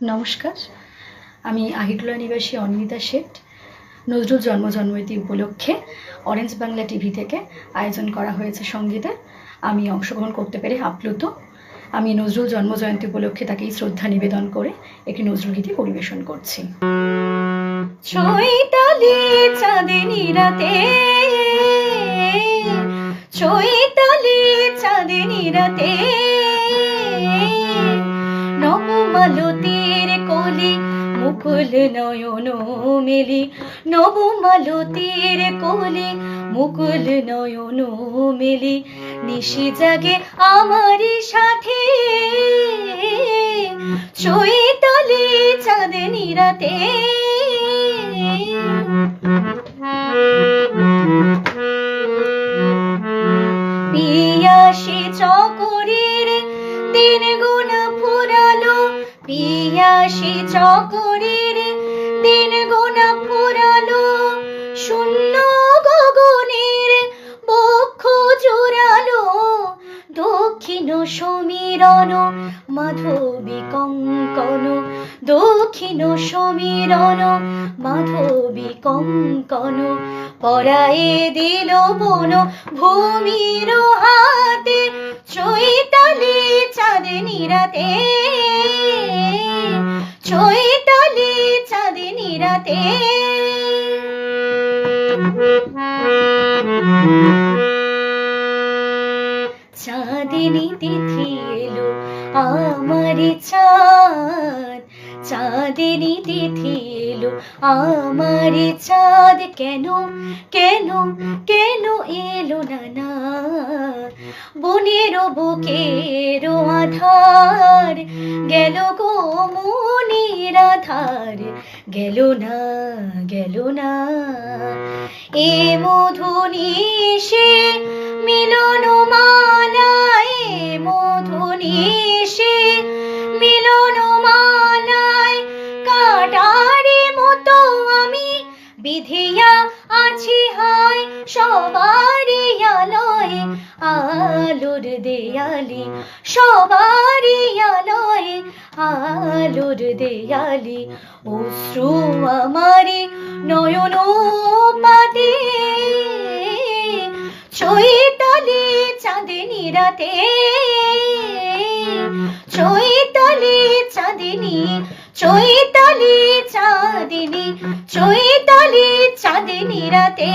নমস্কার। আমি আহিটুলা নিবাসী অনিন্দিতা শেঠ। নজরুল জন্ম জন্মতি উপলক্ষে অরেঞ্জ বাংলা টিভি থেকে আয়োজন করা হয়েছে সঙ্গীতের। আমি অংশগ্রহণ করতে পেরে আপ্লুত। আমি নজরুল জন্ম জয়ন্তী উপলক্ষে তাকেই শ্রদ্ধা নিবেদন করে একটি নজরুল গীতি পরিবেশন করছি। চৈতালি চৈতালি মুকুল নয়ন মেলি নবমালতীর কোলে মুকুল নয়ন মেলি, নিশি জাগে আমারই সাথে। চৈতালি চাঁদনি রাতে পিয়াসি চকরির দিন ফুরালো পিয়াসি চকরের দিন গুণ ফুরালো শূন্য গগনের বক্ষ জোরালো দক্ষিণ সমীরণ মাধবী কঙ্কন দক্ষিণ সমীরণ মাধবী কঙ্কন পরায়ে দিল বন ভূমির হাতে, চৈতালি চাঁদনি রাতে রাতে। চাঁদিনী তিথি এলো আমার চাঁদ। চাঁদিনী তিথি এলো আমার চাঁদ। কেন কেন কেন এলো না? বনের বুকের আধার। গেল গো মনির আধার। গেল না গেল না। এ মধুনিশে মিলন মালায় মধুনিশে মিলন মালায় কাটারে মতো আমি। বিধিয়া আছি হায় আলোয় আলোর দেয়ালি, সবারই আলোয় আলোর দেয়ালি, অশ্রু আমারে নয়ন পাতে চৈতালি চাঁদিনী রাতে, চৈতালি চাঁদিনী চৈতালি চাঁদিনী চৈতালি চাঁদিনী রাতে।